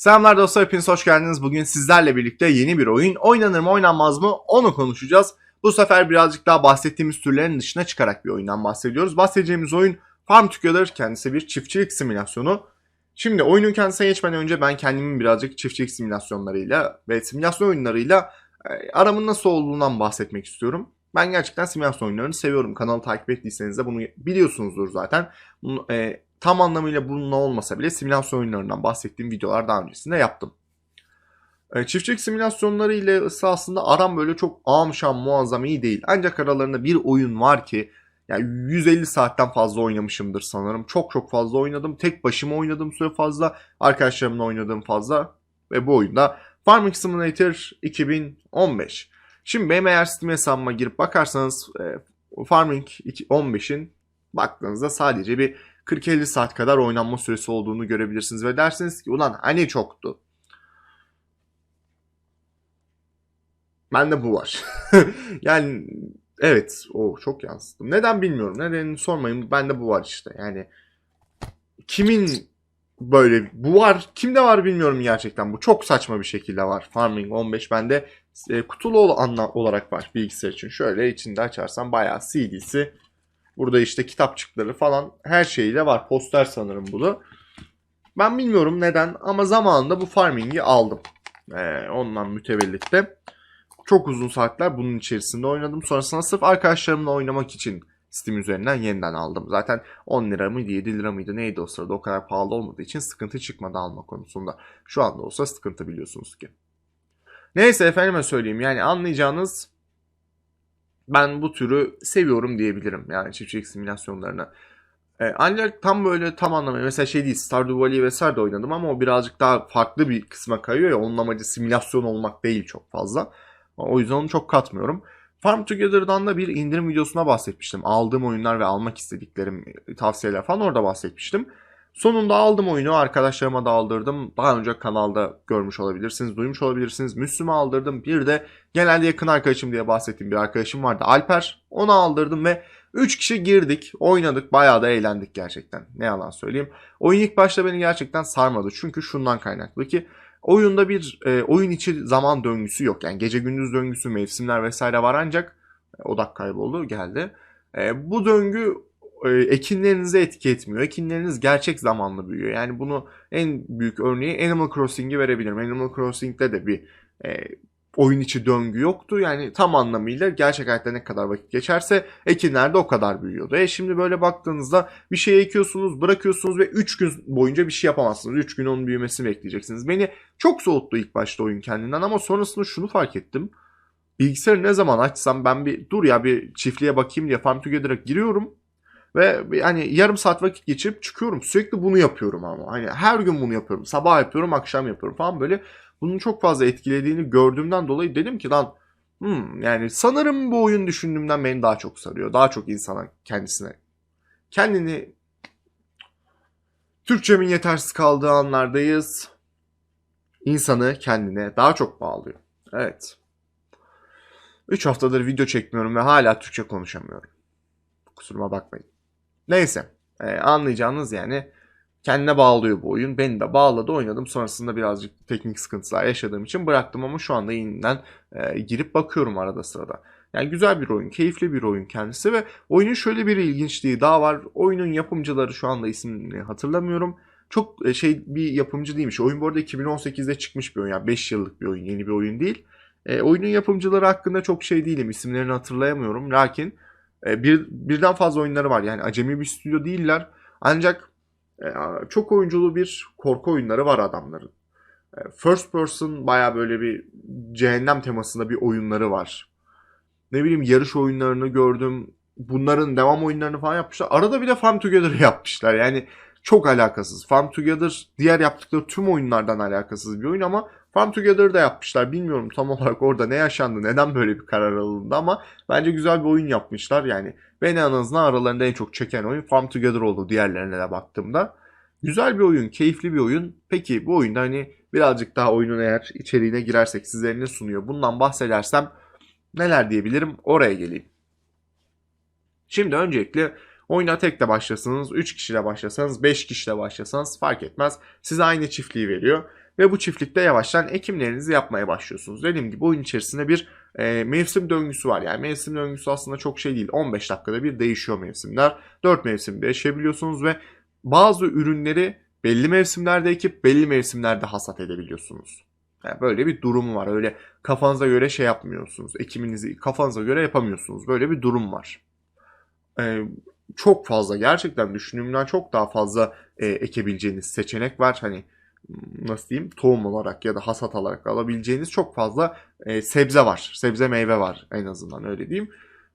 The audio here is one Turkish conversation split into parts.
Selamlar dostlar hepiniz hoş geldiniz. Bugün sizlerle birlikte yeni bir oyun oynanır mı oynanmaz mı onu konuşacağız. Bu sefer birazcık daha bahsettiğimiz türlerin dışına çıkarak bir oyundan bahsediyoruz. Bahsedeceğimiz oyun Farm Together kendisi bir çiftçilik simülasyonu. Şimdi oyunun kendisine geçmeden önce ben kendimin birazcık çiftçilik simülasyonlarıyla ve simülasyon oyunlarıyla e, aramın nasıl olduğundan bahsetmek istiyorum. Ben gerçekten simülasyon oyunlarını seviyorum. Kanalı takip ettiyseniz de bunu biliyorsunuzdur zaten. Bunu, e, tam anlamıyla bununla olmasa bile simülasyon oyunlarından bahsettiğim videolar daha öncesinde yaptım. E, çiftçilik simülasyonları ile aslında aram böyle çok amşam muazzam iyi değil. Ancak aralarında bir oyun var ki yani 150 saatten fazla oynamışımdır sanırım. Çok çok fazla oynadım. Tek başıma oynadığım süre fazla. Arkadaşlarımla oynadığım fazla. Ve bu oyunda Farming Simulator 2015. Şimdi benim eğer Steam hesabıma girip bakarsanız e, Farming 15'in baktığınızda sadece bir 40-50 saat kadar oynanma süresi olduğunu görebilirsiniz ve dersiniz ki ulan hani çoktu. Bende bu var. yani evet o çok yansıttım. Neden bilmiyorum. Nedenini sormayın. Bende bu var işte. Yani kimin böyle bu var kimde var bilmiyorum gerçekten. Bu çok saçma bir şekilde var. Farming 15 bende e, kutulu anla olarak var bilgisayar için. Şöyle içinde açarsam bayağı CD'si Burada işte kitapçıkları falan her şeyiyle var. Poster sanırım bu da. Ben bilmiyorum neden ama zamanında bu farming'i aldım. Ee, ondan mütevellit de. Çok uzun saatler bunun içerisinde oynadım. Sonrasında sırf arkadaşlarımla oynamak için Steam üzerinden yeniden aldım. Zaten 10 lira mıydı 7 lira mıydı neydi o sırada o kadar pahalı olmadığı için sıkıntı çıkmadı alma konusunda. Şu anda olsa sıkıntı biliyorsunuz ki. Neyse efendime söyleyeyim yani anlayacağınız ben bu türü seviyorum diyebilirim. Yani çiftçilik simülasyonlarını. Ee, ancak tam böyle tam anlamıyla mesela şey değil Stardew Valley vesaire de oynadım ama o birazcık daha farklı bir kısma kayıyor ya onun amacı simülasyon olmak değil çok fazla. O yüzden onu çok katmıyorum. Farm Together'dan da bir indirim videosuna bahsetmiştim. Aldığım oyunlar ve almak istediklerim tavsiyeler falan orada bahsetmiştim. Sonunda aldım oyunu arkadaşlarıma da aldırdım. Daha önce kanalda görmüş olabilirsiniz, duymuş olabilirsiniz. Müslüm'e aldırdım. Bir de genelde yakın arkadaşım diye bahsettiğim bir arkadaşım vardı. Alper. Onu aldırdım ve 3 kişi girdik, oynadık, bayağı da eğlendik gerçekten. Ne yalan söyleyeyim. Oyun ilk başta beni gerçekten sarmadı. Çünkü şundan kaynaklı ki oyunda bir e, oyun içi zaman döngüsü yok. Yani gece gündüz döngüsü, mevsimler vesaire var ancak e, odak kayboldu, geldi. E, bu döngü ekinlerinize etki etmiyor. Ekinleriniz gerçek zamanlı büyüyor. Yani bunu en büyük örneği Animal Crossing'i verebilirim. Animal Crossing'de de bir e, oyun içi döngü yoktu. Yani tam anlamıyla gerçek hayatta ne kadar vakit geçerse ekinler de o kadar büyüyordu. E şimdi böyle baktığınızda bir şey ekiyorsunuz, bırakıyorsunuz ve 3 gün boyunca bir şey yapamazsınız. 3 gün onun büyümesini bekleyeceksiniz. Beni çok soğuttu ilk başta oyun kendinden ama sonrasında şunu fark ettim. Bilgisayarı ne zaman açsam ben bir dur ya bir çiftliğe bakayım diye Farm Together'a giriyorum. Ve yani yarım saat vakit geçirip çıkıyorum. Sürekli bunu yapıyorum ama. Hani her gün bunu yapıyorum. Sabah yapıyorum, akşam yapıyorum falan böyle. Bunun çok fazla etkilediğini gördüğümden dolayı dedim ki lan hmm, yani sanırım bu oyun düşündüğümden beni daha çok sarıyor. Daha çok insana kendisine kendini Türkçemin yetersiz kaldığı anlardayız. İnsanı kendine daha çok bağlıyor. Evet. 3 haftadır video çekmiyorum ve hala Türkçe konuşamıyorum. Kusuruma bakmayın. Neyse e, anlayacağınız yani kendine bağlıyor bu oyun. Beni de bağladı oynadım. Sonrasında birazcık teknik sıkıntılar yaşadığım için bıraktım ama şu anda yeniden e, girip bakıyorum arada sırada. Yani güzel bir oyun, keyifli bir oyun kendisi ve oyunun şöyle bir ilginçliği daha var. Oyunun yapımcıları şu anda ismini hatırlamıyorum. Çok e, şey bir yapımcı değilmiş. Oyun bu arada 2018'de çıkmış bir oyun. Yani 5 yıllık bir oyun, yeni bir oyun değil. E, oyunun yapımcıları hakkında çok şey değilim. İsimlerini hatırlayamıyorum. Lakin e, bir, birden fazla oyunları var. Yani acemi bir stüdyo değiller. Ancak e, çok oyunculu bir korku oyunları var adamların. E, first person baya böyle bir cehennem temasında bir oyunları var. Ne bileyim yarış oyunlarını gördüm. Bunların devam oyunlarını falan yapmışlar. Arada bir de Farm Together yapmışlar. Yani çok alakasız. Farm Together diğer yaptıkları tüm oyunlardan alakasız bir oyun ama Farm Together'da yapmışlar. Bilmiyorum tam olarak orada ne yaşandı, neden böyle bir karar alındı ama bence güzel bir oyun yapmışlar. Yani beni en azından aralarında en çok çeken oyun Farm Together oldu diğerlerine de baktığımda. Güzel bir oyun, keyifli bir oyun. Peki bu oyunda hani birazcık daha oyunun eğer içeriğine girersek sizlere ne sunuyor? Bundan bahsedersem neler diyebilirim? Oraya geleyim. Şimdi öncelikle Oyuna tek de başlasanız, 3 kişiyle başlasanız, 5 kişiyle başlasanız fark etmez. Size aynı çiftliği veriyor. Ve bu çiftlikte yavaştan ekimlerinizi yapmaya başlıyorsunuz. Dediğim gibi oyun içerisinde bir e, mevsim döngüsü var. Yani mevsim döngüsü aslında çok şey değil. 15 dakikada bir değişiyor mevsimler. 4 mevsimde yaşayabiliyorsunuz ve bazı ürünleri belli mevsimlerde ekip belli mevsimlerde hasat edebiliyorsunuz. Yani böyle bir durum var. Öyle kafanıza göre şey yapmıyorsunuz. Ekiminizi kafanıza göre yapamıyorsunuz. Böyle bir durum var. Ee, çok fazla gerçekten düşündüğümden çok daha fazla e, ekebileceğiniz seçenek var. Hani nasıl diyeyim tohum olarak ya da hasat olarak alabileceğiniz çok fazla e, sebze var. Sebze meyve var en azından öyle diyeyim.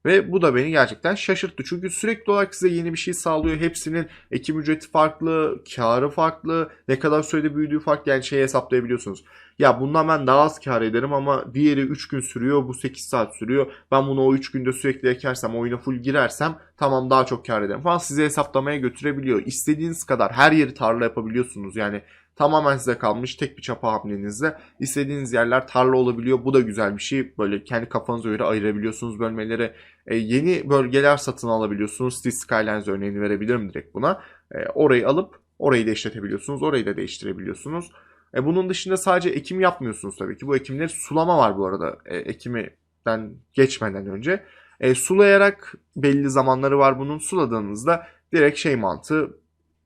Ve bu da beni gerçekten şaşırttı. Çünkü sürekli olarak size yeni bir şey sağlıyor. Hepsinin ekim ücreti farklı, karı farklı, ne kadar sürede büyüdüğü farklı. Yani şey hesaplayabiliyorsunuz. Ya bundan ben daha az kar ederim ama diğeri 3 gün sürüyor, bu 8 saat sürüyor. Ben bunu o 3 günde sürekli ekersem, oyuna full girersem tamam daha çok kar ederim falan sizi hesaplamaya götürebiliyor. İstediğiniz kadar her yeri tarla yapabiliyorsunuz. Yani tamamen size kalmış tek bir çapa hamlenizle. İstediğiniz yerler tarla olabiliyor. Bu da güzel bir şey. Böyle kendi kafanıza göre ayırabiliyorsunuz bölmeleri. E, yeni bölgeler satın alabiliyorsunuz. City Skylines örneğini verebilirim direkt buna. E, orayı alıp orayı da işletebiliyorsunuz. Orayı da değiştirebiliyorsunuz. E, bunun dışında sadece ekim yapmıyorsunuz tabii ki. Bu ekimleri sulama var bu arada. E, ekimden geçmeden önce. E, sulayarak belli zamanları var bunun. Suladığınızda direkt şey mantığı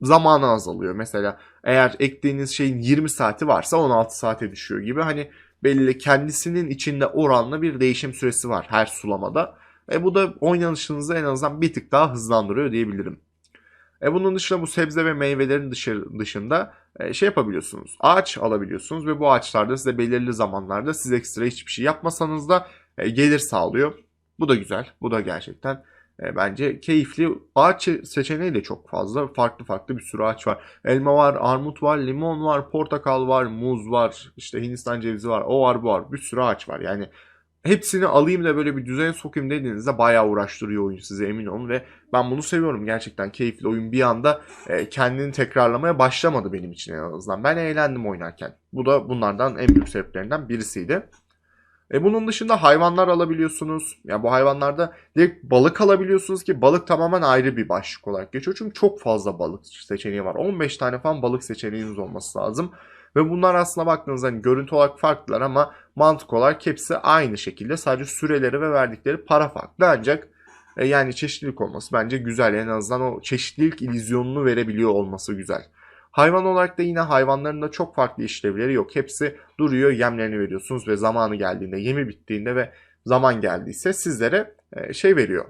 zamanı azalıyor. Mesela eğer ektiğiniz şeyin 20 saati varsa 16 saate düşüyor gibi. Hani belli kendisinin içinde oranlı bir değişim süresi var her sulamada. E bu da oynanışınızı en azından bir tık daha hızlandırıyor diyebilirim. E bunun dışında bu sebze ve meyvelerin dışı, dışında e, şey yapabiliyorsunuz. Ağaç alabiliyorsunuz ve bu ağaçlarda size belirli zamanlarda siz ekstra hiçbir şey yapmasanız da e, gelir sağlıyor. Bu da güzel. Bu da gerçekten e, bence keyifli. Ağaç seçeneği de çok fazla. Farklı farklı bir sürü ağaç var. Elma var, armut var, limon var, portakal var, muz var, işte Hindistan cevizi var, o var bu var. Bir sürü ağaç var. Yani hepsini alayım da böyle bir düzene sokayım dediğinizde bayağı uğraştırıyor oyun size emin olun ve ben bunu seviyorum gerçekten keyifli oyun bir anda e, kendini tekrarlamaya başlamadı benim için en azından. Ben eğlendim oynarken. Bu da bunlardan en büyük sebeplerinden birisiydi. E bunun dışında hayvanlar alabiliyorsunuz. Ya yani bu hayvanlarda direkt balık alabiliyorsunuz ki balık tamamen ayrı bir başlık olarak geçiyor. Çünkü çok fazla balık seçeneği var. 15 tane falan balık seçeneğiniz olması lazım. Ve bunlar aslında baktığınızda hani görüntü olarak farklılar ama mantık olarak hepsi aynı şekilde. Sadece süreleri ve verdikleri para farklı. Ancak e, yani çeşitlilik olması bence güzel. En azından o çeşitlilik illüzyonunu verebiliyor olması güzel. Hayvan olarak da yine hayvanların da çok farklı işlevleri yok. Hepsi duruyor yemlerini veriyorsunuz ve zamanı geldiğinde yemi bittiğinde ve zaman geldiyse sizlere e, şey veriyor.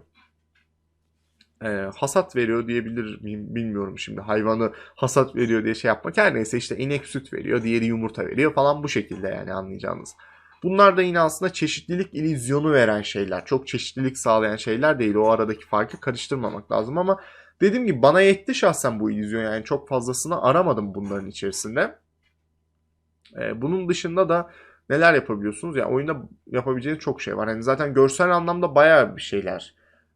E, hasat veriyor diyebilir miyim bilmiyorum şimdi hayvanı hasat veriyor diye şey yapmak. Her neyse işte inek süt veriyor diğeri yumurta veriyor falan bu şekilde yani anlayacağınız. Bunlar da yine aslında çeşitlilik illüzyonu veren şeyler. Çok çeşitlilik sağlayan şeyler değil. O aradaki farkı karıştırmamak lazım ama Dediğim gibi bana yetti şahsen bu illüzyon yani çok fazlasını aramadım bunların içerisinde. Ee, bunun dışında da neler yapabiliyorsunuz? Yani oyunda yapabileceğiniz çok şey var. Yani zaten görsel anlamda bayağı bir şeyler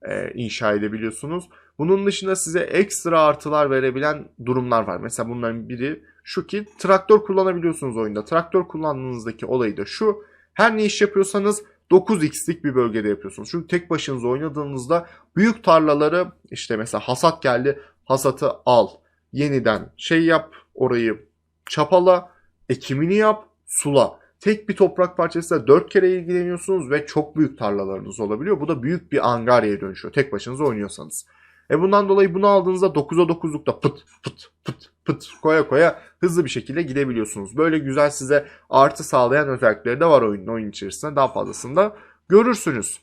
e, inşa edebiliyorsunuz. Bunun dışında size ekstra artılar verebilen durumlar var. Mesela bunların biri şu ki traktör kullanabiliyorsunuz oyunda. Traktör kullandığınızdaki olayı da şu. Her ne iş yapıyorsanız 9x'lik bir bölgede yapıyorsunuz. Çünkü tek başınıza oynadığınızda büyük tarlaları işte mesela hasat geldi hasatı al. Yeniden şey yap orayı çapala ekimini yap sula. Tek bir toprak parçasıyla 4 kere ilgileniyorsunuz ve çok büyük tarlalarınız olabiliyor. Bu da büyük bir angaryaya dönüşüyor tek başınıza oynuyorsanız. E bundan dolayı bunu aldığınızda 9'a 9'lukta pıt pıt pıt pıt koya koya hızlı bir şekilde gidebiliyorsunuz. Böyle güzel size artı sağlayan özellikleri de var oyunun oyun içerisinde. Daha fazlasını da görürsünüz.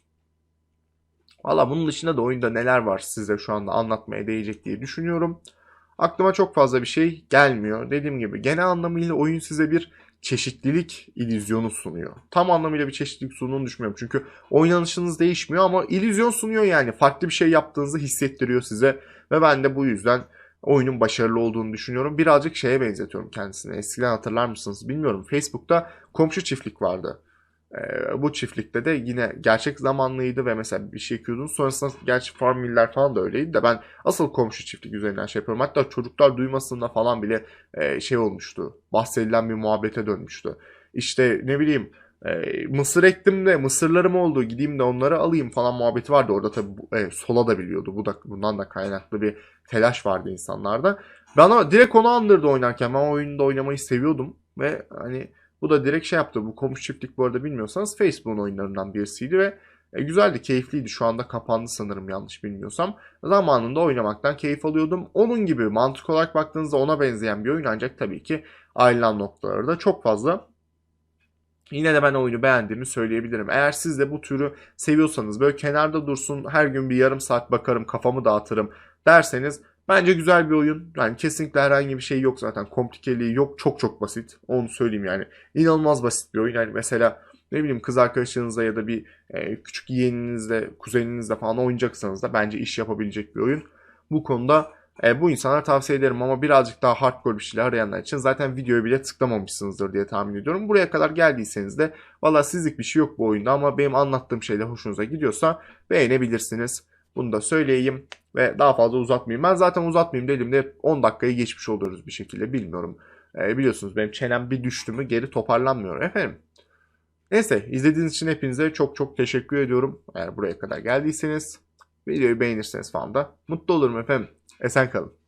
Valla bunun dışında da oyunda neler var size şu anda anlatmaya değecek diye düşünüyorum. Aklıma çok fazla bir şey gelmiyor. Dediğim gibi genel anlamıyla oyun size bir çeşitlilik illüzyonu sunuyor. Tam anlamıyla bir çeşitlilik sunduğunu düşünmüyorum. Çünkü oynanışınız değişmiyor ama illüzyon sunuyor yani. Farklı bir şey yaptığınızı hissettiriyor size. Ve ben de bu yüzden oyunun başarılı olduğunu düşünüyorum. Birazcık şeye benzetiyorum kendisine. Eskiden hatırlar mısınız bilmiyorum. Facebook'ta komşu çiftlik vardı. Ee, bu çiftlikte de yine gerçek zamanlıydı ve mesela bir şey yapıyordun. Sonrasında gerçi Farmville'ler falan da öyleydi de ben asıl komşu çiftlik üzerinden şey yapıyorum. Hatta çocuklar duymasında falan bile e, şey olmuştu. Bahsedilen bir muhabbete dönmüştü. İşte ne bileyim e, mısır ektim de mısırlarım oldu gideyim de onları alayım falan muhabbeti vardı. Orada tabii bu- e, sola da biliyordu. Bu da bundan da kaynaklı bir telaş vardı insanlarda. Bana direkt onu andırdı oynarken. Ben oyunda oynamayı seviyordum ve hani bu da direkt şey yaptı. Bu komşu çiftlik bu arada bilmiyorsanız Facebook'un oyunlarından birisiydi ve e, güzeldi, keyifliydi. Şu anda kapandı sanırım yanlış bilmiyorsam. Zamanında oynamaktan keyif alıyordum. Onun gibi mantık olarak baktığınızda ona benzeyen bir oyun ancak tabii ki ayrılan noktaları da çok fazla. Yine de ben oyunu beğendiğimi söyleyebilirim. Eğer siz de bu türü seviyorsanız böyle kenarda dursun her gün bir yarım saat bakarım kafamı dağıtırım derseniz bence güzel bir oyun. Yani kesinlikle herhangi bir şey yok zaten. Komplikeliği yok. Çok çok basit. Onu söyleyeyim yani. İnanılmaz basit bir oyun. Yani mesela ne bileyim kız arkadaşınızla ya da bir e, küçük yeğeninizle, kuzeninizle falan oynayacaksanız da bence iş yapabilecek bir oyun. Bu konuda e, bu insanlara tavsiye ederim ama birazcık daha hardcore bir şeyler arayanlar için zaten videoyu bile tıklamamışsınızdır diye tahmin ediyorum. Buraya kadar geldiyseniz de valla sizlik bir şey yok bu oyunda ama benim anlattığım şeyler hoşunuza gidiyorsa beğenebilirsiniz. Bunu da söyleyeyim ve daha fazla uzatmayayım. Ben zaten uzatmayayım dedim de 10 dakikayı geçmiş oluyoruz bir şekilde bilmiyorum. E, biliyorsunuz benim çenem bir düştü mü geri toparlanmıyor efendim. Neyse izlediğiniz için hepinize çok çok teşekkür ediyorum. Eğer buraya kadar geldiyseniz videoyu beğenirseniz falan da mutlu olurum efendim. Esen kalın.